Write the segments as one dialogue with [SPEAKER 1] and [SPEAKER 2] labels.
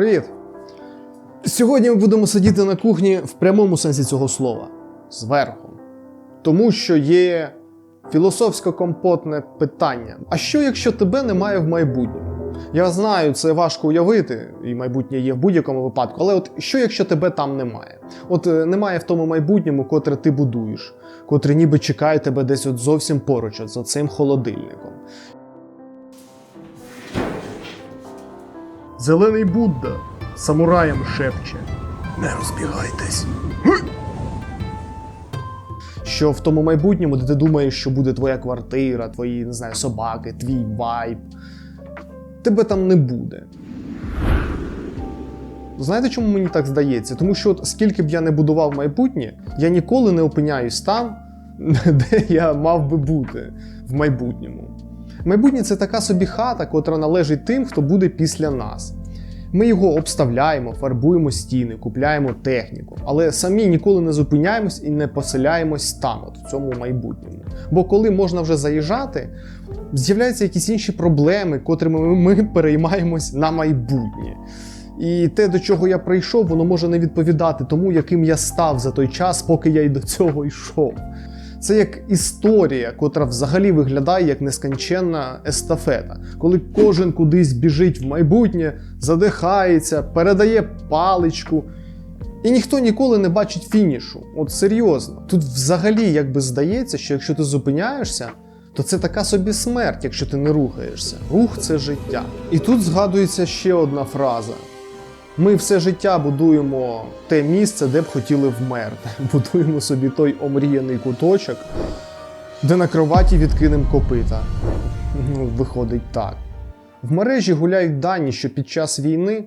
[SPEAKER 1] Привіт! Сьогодні ми будемо сидіти на кухні в прямому сенсі цього слова зверху. Тому що є філософсько-компотне питання. А що, якщо тебе немає в майбутньому? Я знаю, це важко уявити, і майбутнє є в будь-якому випадку. Але от що, якщо тебе там немає? От е, немає в тому майбутньому, котре ти будуєш, котре ніби чекає тебе десь от зовсім поруч, от за цим холодильником.
[SPEAKER 2] Зелений Будда самураям шепче.
[SPEAKER 1] Не розбігайтесь. Що в тому майбутньому, де ти думаєш, що буде твоя квартира, твої, не знаю, собаки, твій вайб, тебе там не буде. Знаєте, чому мені так здається? Тому що от скільки б я не будував майбутнє, я ніколи не опиняюсь там, де я мав би бути в майбутньому. Майбутнє це така собі хата, котра належить тим, хто буде після нас. Ми його обставляємо, фарбуємо стіни, купляємо техніку, але самі ніколи не зупиняємось і не поселяємось там, от в цьому майбутньому. Бо коли можна вже заїжджати, з'являються якісь інші проблеми, котрими ми переймаємось на майбутнє. І те, до чого я прийшов, воно може не відповідати тому, яким я став за той час, поки я й до цього йшов. Це як історія, котра взагалі виглядає як нескінченна естафета, коли кожен кудись біжить в майбутнє, задихається, передає паличку. І ніхто ніколи не бачить фінішу. От серйозно. Тут взагалі якби здається, що якщо ти зупиняєшся, то це така собі смерть, якщо ти не рухаєшся. Рух це життя. І тут згадується ще одна фраза. Ми все життя будуємо те місце, де б хотіли вмерти. Будуємо собі той омріяний куточок, де на кроваті відкинем копита. Ну, виходить так. В мережі гуляють дані, що під час війни,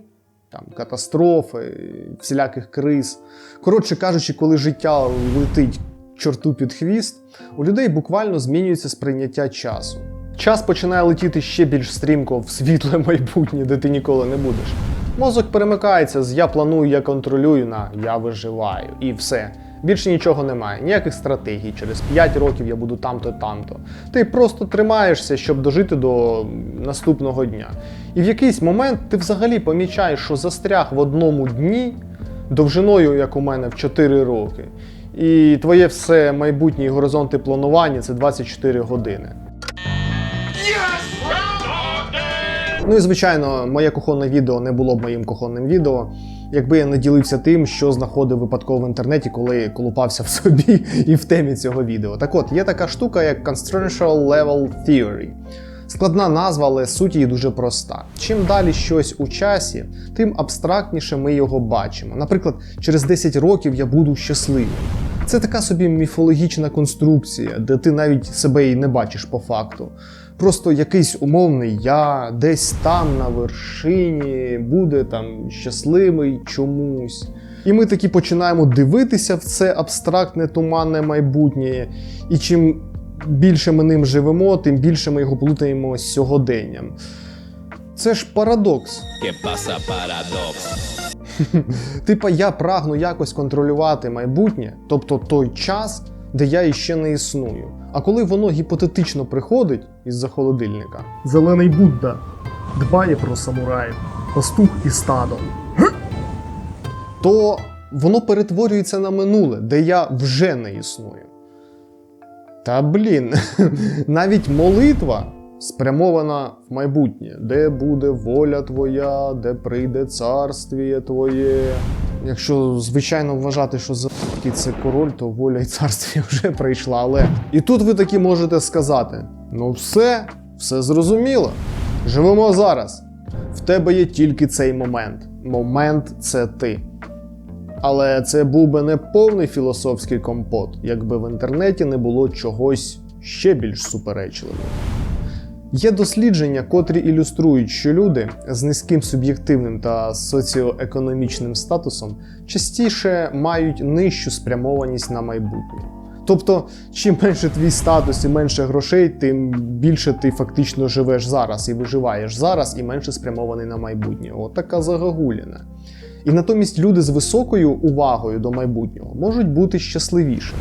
[SPEAKER 1] там, катастрофи, всіляких криз. Коротше кажучи, коли життя летить чорту під хвіст, у людей буквально змінюється сприйняття часу. Час починає летіти ще більш стрімко в світле майбутнє, де ти ніколи не будеш. Мозок перемикається з я планую, я контролюю на я виживаю. І все. Більше нічого немає, ніяких стратегій. Через 5 років я буду там-то, там-то. Ти просто тримаєшся, щоб дожити до наступного дня. І в якийсь момент ти взагалі помічаєш, що застряг в одному дні довжиною, як у мене, в 4 роки. І твоє все майбутнє і горизонти планування це 24 години. Ну і звичайно, моє кухонне відео не було б моїм кухонним відео, якби я не ділився тим, що знаходив випадково в інтернеті, коли колупався в собі і в темі цього відео. Так от, є така штука, як Constitutional Level Theory. Складна назва, але суть її дуже проста. Чим далі щось у часі, тим абстрактніше ми його бачимо. Наприклад, через 10 років я буду щасливим. Це така собі міфологічна конструкція, де ти навіть себе і не бачиш по факту. Просто якийсь умовний я десь там на вершині буде там щасливий чомусь. І ми таки починаємо дивитися в це абстрактне туманне майбутнє. І чим більше ми ним живемо, тим більше ми його плутаємо з сьогоденням. Це ж парадокс.
[SPEAKER 3] ¿Qué pasa, paradox?
[SPEAKER 1] Типа я прагну якось контролювати майбутнє, тобто той час, де я іще не існую. А коли воно гіпотетично приходить із-за холодильника,
[SPEAKER 2] Зелений Будда дбає про самураїв, пастух і стадо.
[SPEAKER 1] то воно перетворюється на минуле, де я вже не існую. Та блін, навіть молитва спрямована в майбутнє, де буде воля твоя, де прийде царствіє твоє. Якщо звичайно вважати, що за це король, то воля і царствіє вже прийшла. Але і тут ви таки можете сказати: ну все, все зрозуміло. Живемо зараз. В тебе є тільки цей момент. Момент це ти. Але це був би не повний філософський компот, якби в інтернеті не було чогось ще більш суперечливого. Є дослідження, котрі ілюструють, що люди з низьким суб'єктивним та соціоекономічним статусом частіше мають нижчу спрямованість на майбутнє. Тобто, чим менше твій статус і менше грошей, тим більше ти фактично живеш зараз і виживаєш зараз, і менше спрямований на майбутнє. От така загогуліна. І натомість люди з високою увагою до майбутнього можуть бути щасливішими.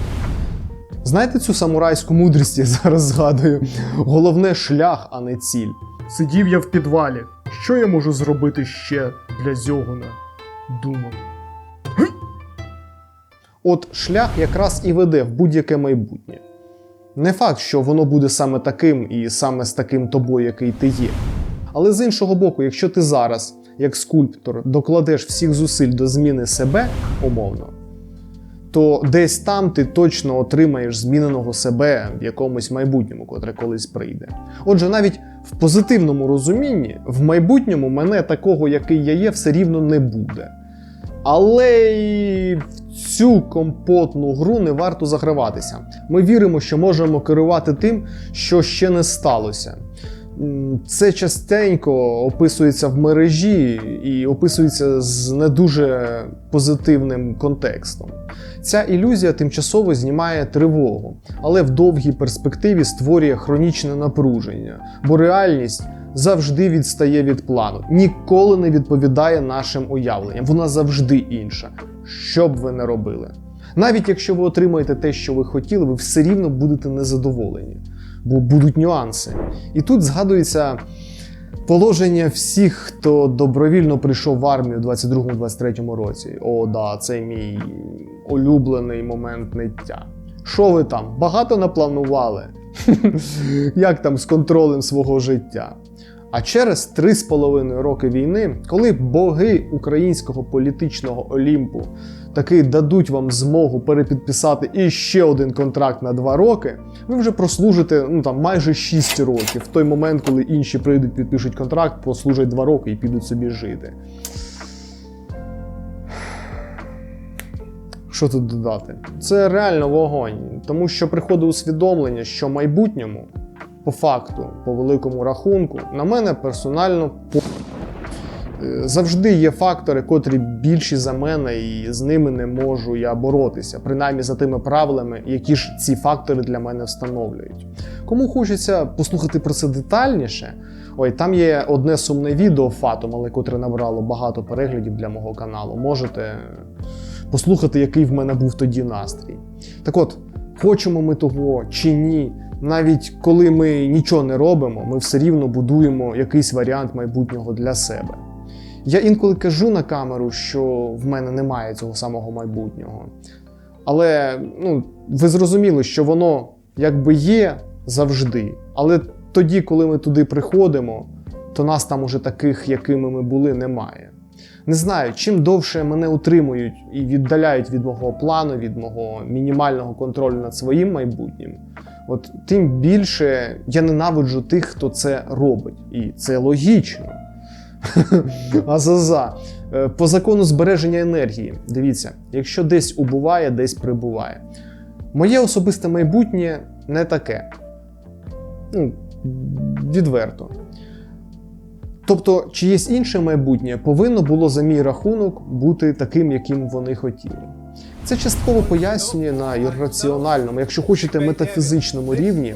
[SPEAKER 1] Знаєте цю самурайську мудрість, я зараз згадую. Головне шлях, а не ціль.
[SPEAKER 2] Сидів я в підвалі. Що я можу зробити ще для Зьогуна думав.
[SPEAKER 1] От шлях якраз і веде в будь-яке майбутнє. Не факт, що воно буде саме таким і саме з таким тобою, який ти є. Але з іншого боку, якщо ти зараз, як скульптор, докладеш всіх зусиль до зміни себе умовно, то десь там ти точно отримаєш зміненого себе в якомусь майбутньому, котре колись прийде. Отже, навіть в позитивному розумінні, в майбутньому мене такого, який я є, все рівно не буде. Але і в цю компотну гру не варто заграватися. Ми віримо, що можемо керувати тим, що ще не сталося. Це частенько описується в мережі і описується з не дуже позитивним контекстом. Ця ілюзія тимчасово знімає тривогу, але в довгій перспективі створює хронічне напруження, бо реальність завжди відстає від плану, ніколи не відповідає нашим уявленням. Вона завжди інша, що б ви не робили. Навіть якщо ви отримаєте те, що ви хотіли, ви все рівно будете незадоволені, бо будуть нюанси. І тут згадується положення всіх, хто добровільно прийшов в армію у 22-23 році. О, да, це мій улюблений момент ниття. Що ви там? Багато напланували? Як там з контролем свого життя? А через 3,5 роки війни, коли боги українського політичного Олімпу таки дадуть вам змогу перепідписати іще один контракт на 2 роки, ви вже прослужите ну там майже 6 років. В той момент, коли інші прийдуть, підпишуть контракт, прослужать 2 роки і підуть собі жити. Що тут додати? Це реально вогонь, тому що приходить усвідомлення, що в майбутньому, по факту, по великому рахунку, на мене персонально по. Е, Завжди є фактори, котрі більші за мене, і з ними не можу я боротися, принаймні за тими правилами, які ж ці фактори для мене встановлюють. Кому хочеться послухати про це детальніше, ой, там є одне сумне відео фатом, але котре набрало багато переглядів для мого каналу. Можете послухати, який в мене був тоді настрій. Так от, хочемо ми того чи ні, навіть коли ми нічого не робимо, ми все рівно будуємо якийсь варіант майбутнього для себе. Я інколи кажу на камеру, що в мене немає цього самого майбутнього. Але ну, ви зрозуміли, що воно якби є завжди. Але тоді, коли ми туди приходимо, то нас там уже таких, якими ми були, немає. Не знаю, чим довше мене утримують і віддаляють від мого плану, від мого мінімального контролю над своїм майбутнім, от тим більше я ненавиджу тих, хто це робить. І це логічно. Азаза. Е, По закону збереження енергії. Дивіться, якщо десь убуває, десь прибуває. Моє особисте майбутнє не таке. Ну, відверто. Тобто, чиєсь інше майбутнє повинно було за мій рахунок бути таким, яким вони хотіли. Це частково пояснює на ірраціональному, якщо хочете, метафізичному рівні,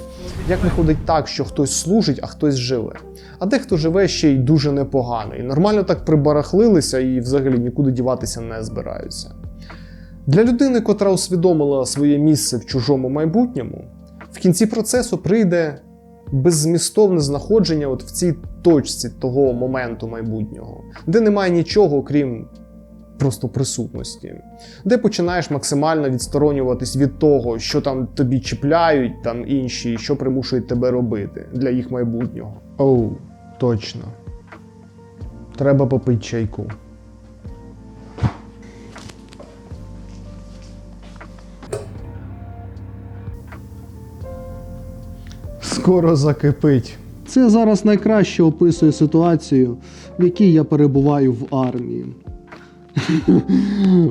[SPEAKER 1] як виходить так, що хтось служить, а хтось живе. А дехто живе ще й дуже непогано, і нормально так прибарахлилися і взагалі нікуди діватися не збираються. Для людини, котра усвідомила своє місце в чужому майбутньому, в кінці процесу прийде беззмістовне знаходження от в цій точці того моменту майбутнього, де немає нічого, крім просто присутності, де починаєш максимально відсторонюватись від того, що там тобі чіпляють, там інші, що примушують тебе робити для їх майбутнього. Оу, точно. Треба попити чайку. Скоро закипить.
[SPEAKER 4] Це зараз найкраще описує ситуацію, в якій я перебуваю в армії.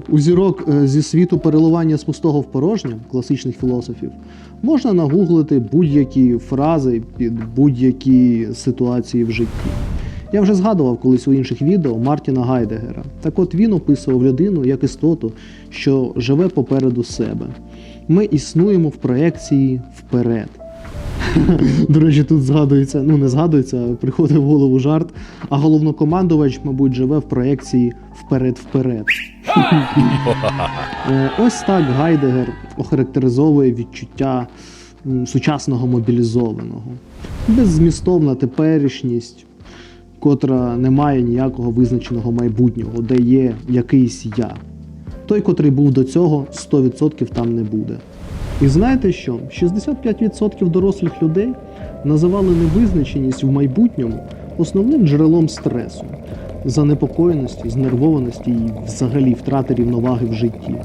[SPEAKER 4] У зірок е, зі світу переливання з пустого в порожнє класичних філософів можна нагуглити будь-які фрази під будь-які ситуації в житті. Я вже згадував колись у інших відео Мартіна Гайдегера. Так от він описував людину як істоту, що живе попереду себе. Ми існуємо в проекції вперед. До речі, тут згадується, ну не згадується, приходить в голову жарт. А головнокомандувач, мабуть, живе в проекції вперед-вперед. Е, Ось так Гайдегер охарактеризовує відчуття сучасного мобілізованого. Беззмістовна теперішність, котра не має ніякого визначеного майбутнього, де є якийсь я. Той, котрий був до цього, 100% там не буде. І знаєте що? 65% дорослих людей називали невизначеність в майбутньому основним джерелом стресу, занепокоєності, знервованості і взагалі втрати рівноваги в житті.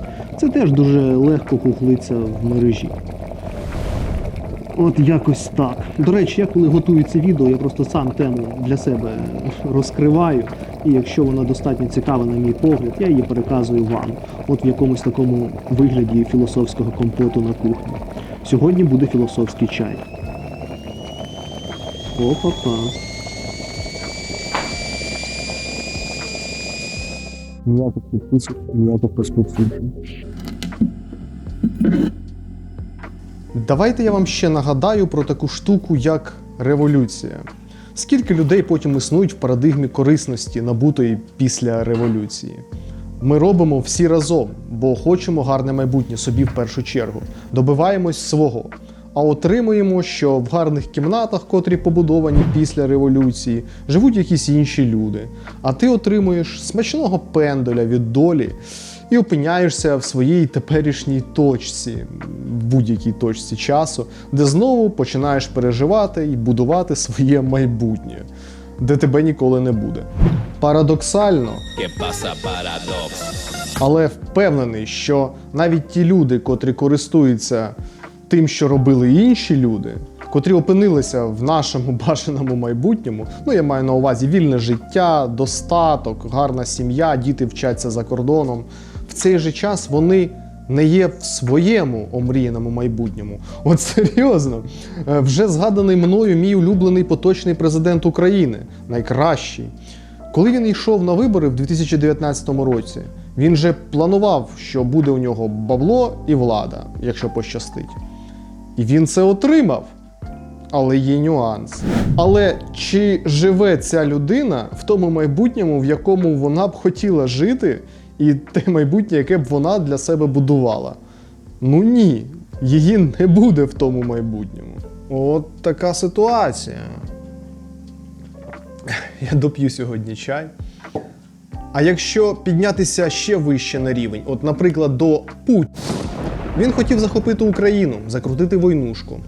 [SPEAKER 4] Це теж дуже легко гуглиться в мережі. От якось так. До речі, я коли готую це відео, я просто сам тему для себе розкриваю. І якщо вона достатньо цікава, на мій погляд, я її переказую вам. От в якомусь такому вигляді філософського компоту на кухні. Сьогодні буде філософський чай. Опа-па.
[SPEAKER 2] Ніяких підписок, ніяких розповсюджень.
[SPEAKER 1] Давайте я вам ще нагадаю про таку штуку, як революція. Скільки людей потім існують в парадигмі корисності, набутої після революції? Ми робимо всі разом, бо хочемо гарне майбутнє собі в першу чергу. Добиваємось свого. А отримуємо, що в гарних кімнатах, котрі побудовані після революції, живуть якісь інші люди. А ти отримуєш смачного пенделя від долі і опиняєшся в своїй теперішній точці, в будь-якій точці часу, де знову починаєш переживати і будувати своє майбутнє, де тебе ніколи не буде. Парадоксально, але впевнений, що навіть ті люди, котрі користуються тим, що робили інші люди, котрі опинилися в нашому бажаному майбутньому, ну я маю на увазі вільне життя, достаток, гарна сім'я, діти вчаться за кордоном. Цей же час вони не є в своєму омріяному майбутньому. От серйозно, Е, вже згаданий мною мій улюблений поточний президент України, найкращий. Коли він йшов на вибори в 2019 році, він же планував, що буде у нього бабло і влада, якщо пощастить. І він це отримав. Але є нюанс. Але чи живе ця людина в тому майбутньому, в якому вона б хотіла жити, і те майбутнє, яке б вона для себе будувала? Ну ні, її не буде в тому майбутньому. От така ситуація. Я доп'ю сьогодні чай. А якщо піднятися ще вище на рівень, от, наприклад, до Путіна, він хотів захопити Україну, закрутити войнушку.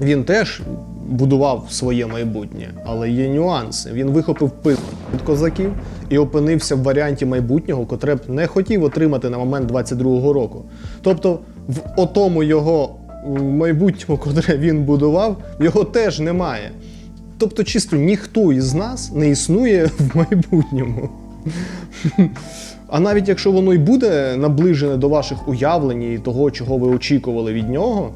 [SPEAKER 1] Він теж будував своє майбутнє, але є нюанси. Він вихопив пил від козаків і опинився в варіанті майбутнього, котре б не хотів отримати на момент 22-го року. Тобто, в отому його майбутньому, котре він будував, його теж немає. Тобто, чисто ніхто із нас не існує в майбутньому. А навіть якщо воно й буде наближене до ваших уявлень і того, чого ви очікували від нього,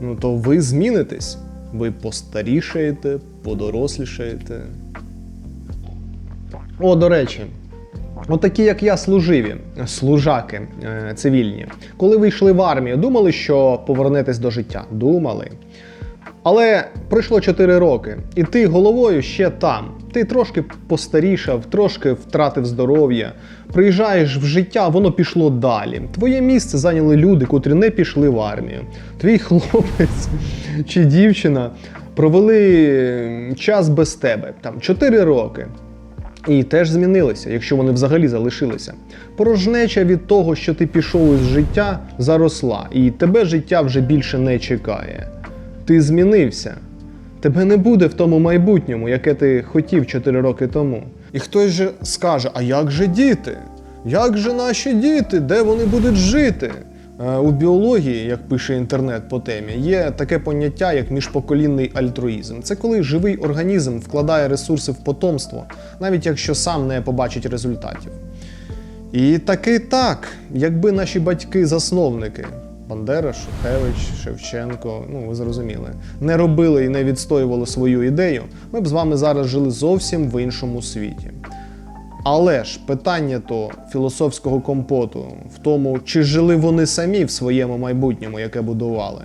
[SPEAKER 1] ну то ви змінитесь. Ви постарішаєте, подорослішаєте. О, до речі, отакі, як я, служиві, служаки е, цивільні. Коли ви йшли в армію, думали, що повернетесь до життя? Думали. Але пройшло 4 роки, і ти головою ще там. Ти трошки постарішав, трошки втратив здоров'я. Приїжджаєш в життя, воно пішло далі. Твоє місце зайняли люди, котрі не пішли в армію. Твій хлопець чи дівчина провели час без тебе, там 4 роки. І теж змінилися, якщо вони взагалі залишилися. Порожнеча від того, що ти пішов із життя, заросла, і тебе життя вже більше не чекає. Ти змінився. Тебе не буде в тому майбутньому, яке ти хотів 4 роки тому. І хтось же скаже: а як же діти? Як же наші діти? Де вони будуть жити? Е, У біології, як пише інтернет по темі, є таке поняття, як міжпоколінний альтруїзм. Це коли живий організм вкладає ресурси в потомство, навіть якщо сам не побачить результатів. І таки так, якби наші батьки-засновники Бандера, Шухевич, Шевченко, ну ви зрозуміли, не робили і не відстоювали свою ідею, ми б з вами зараз жили зовсім в іншому світі. Але ж питання то філософського компоту в тому, чи жили вони самі в своєму майбутньому, яке будували.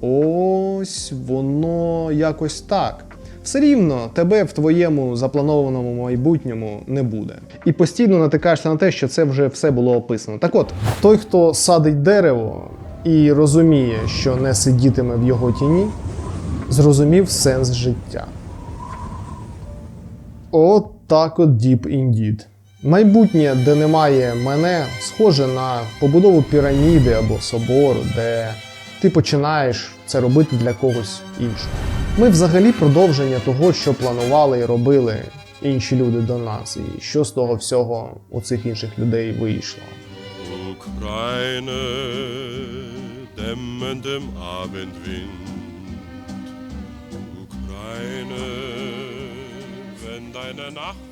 [SPEAKER 1] Ось воно якось так. Все рівно тебе в твоєму запланованому майбутньому не буде. І постійно натикаєшся на те, що це вже все було описано. Так от, той, хто садить дерево і розуміє, що не сидітиме в його тіні, зрозумів сенс життя. От так от Deep Indeed. Майбутнє, де немає мене, схоже на побудову піраміди або собору, де ти починаєш це робити для когось іншого. Ми взагалі продовження того, що планували і робили інші люди до нас, і що з того всього у цих інших людей вийшло.
[SPEAKER 5] Ukraine, dämmendem Abendwind. Ukraine, deine Nacht